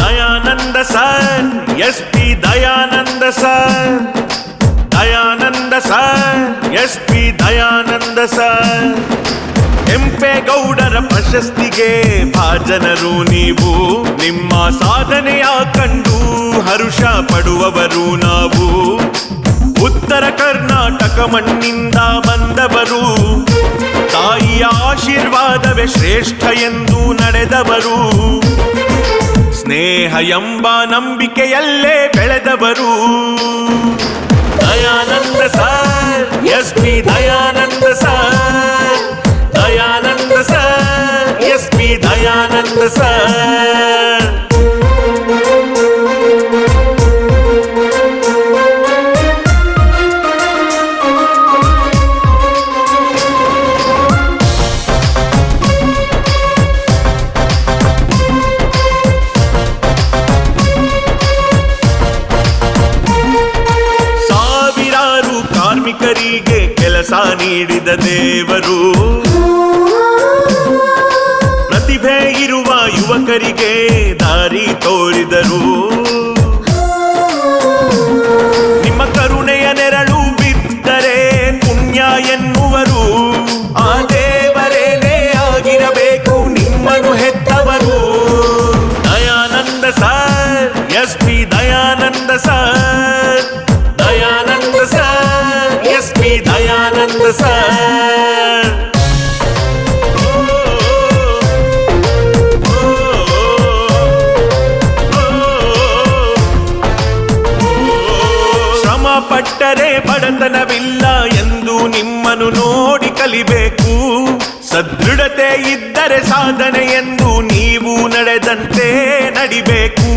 Dayananda sir S P Dayananda sir Dayananda sir ಕೆಂಪೇಗೌಡರ ಪ್ರಶಸ್ತಿಗೆ ಭಾಜನರು ನೀವು. ನಿಮ್ಮ ಸಾಧನೆಯ ಕಂಡು ಹರುಷ ಪಡುವವರು ನಾವು. ಉತ್ತರ ಕರ್ನಾಟಕ ಮಣ್ಣಿಂದ ಬಂದವರು. ತಾಯಿಯ ಆಶೀರ್ವಾದವೇ ಶ್ರೇಷ್ಠ ಎಂದು ನಡೆದವರು. ಸ್ನೇಹ ಎಂಬ ನಂಬಿಕೆಯಲ್ಲೇ ಬೆಳೆದವರು. Dayananda sir, S P Dayananda. ಸಾವಿರಾರು ಕಾರ್ಮಿಕರಿಗೆ ಕೆಲಸ ನೀಡಿದ ದೇವರು. ಪ್ರತಿಭೆ ಇರುವ ಯುವಕರಿಗೆ ದಾರಿ ತೋರಿದರು. ನಿಮ್ಮ ಕರುಣೆಯ ನೆರಳು ಬಿದ್ದರೆ ಪುಣ್ಯ ಎನ್ನುವರು. ಆ ದೇವರೇನೇ ಆಗಿರಬೇಕು, ನಿಮ್ಮನ್ನು ಹೆತ್ತವರು. Dayananda sir, S P Dayananda sir. Dayananda sir, S P Dayananda sir. ಬಡತನವಿಲ್ಲ ಎಂದು ನಿಮ್ಮನ್ನು ನೋಡಿ ಕಲಿಬೇಕು. ಸದೃಢತೆ ಇದ್ದರೆ ಸಾಧನೆ ಎಂದು ನೀವು ನಡೆದಂತೆ ನಡಿಬೇಕು.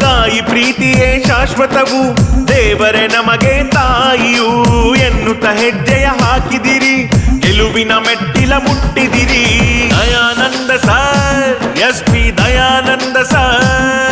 ತಾಯಿ ಪ್ರೀತಿಯೇ ಶಾಶ್ವತವು, ದೇವರೇ ನಮಗೆ ತಾಯಿಯು. ಎನ್ನುತ್ತ ಹೆಜ್ಜೆಯ ಹಾಕಿದಿರಿ, ಗೆಲುವಿನ ಮೆಟ್ಟಿಲ ಮುಟ್ಟಿದಿರಿ. Dayananda sir, S P Dayananda sir.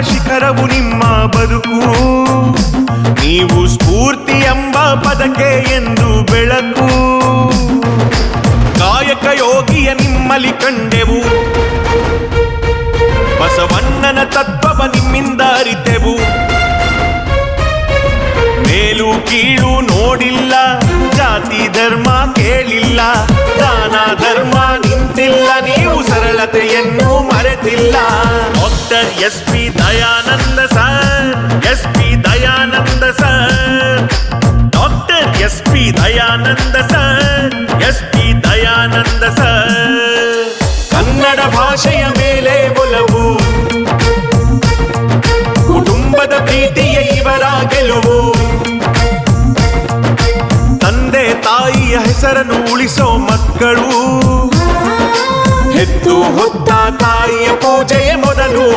ಶಿಖರವು ನಿಮ್ಮ ಬದುಕು. ನೀವು ಸ್ಫೂರ್ತಿ ಎಂಬ ಪದಕೆ ಎಂದು ಬೆಳಕು. ಗಾಯಕ ಯೋಗಿಯ ನಿಮ್ಮಲ್ಲಿ ಕಂಡೆವು. ಬಸವಣ್ಣನ ತತ್ವವ ನಿಮ್ಮಿಂದ ಅರಿತೆವು. ಮೇಲು ಕೀಳು ನೋಡಿಲ್ಲ, ಜಾತಿ ಧರ್ಮ ಕೇಳಿಲ್ಲ, ದಾನ ಧರ್ಮ ನಿಂತಿಲ್ಲ, ನೀವು ಸರಳತೆಯನ್ನು ಮರೆತಿಲ್ಲ. Doctor S P Dayananda sir. S P Dayananda sir. Doctor S P Dayananda sir. S P Dayananda sir. Kannada ಭಾಷೆಯ ಮೇಲೆ ಒಲವು. ಕುಟುಂಬದ ಪ್ರೀತಿಯ ಇವರ ಗೆಲುವು. ತಂದೆ ತಾಯಿಯ ಹೆಸರನ್ನು ಉಳಿಸೋ ಮಕ್ಕಳು. ಹೆತ್ತು ಹೊತ್ತ ತಾಯಿಯ ಪೂಜೆಯ ಮೊದಲು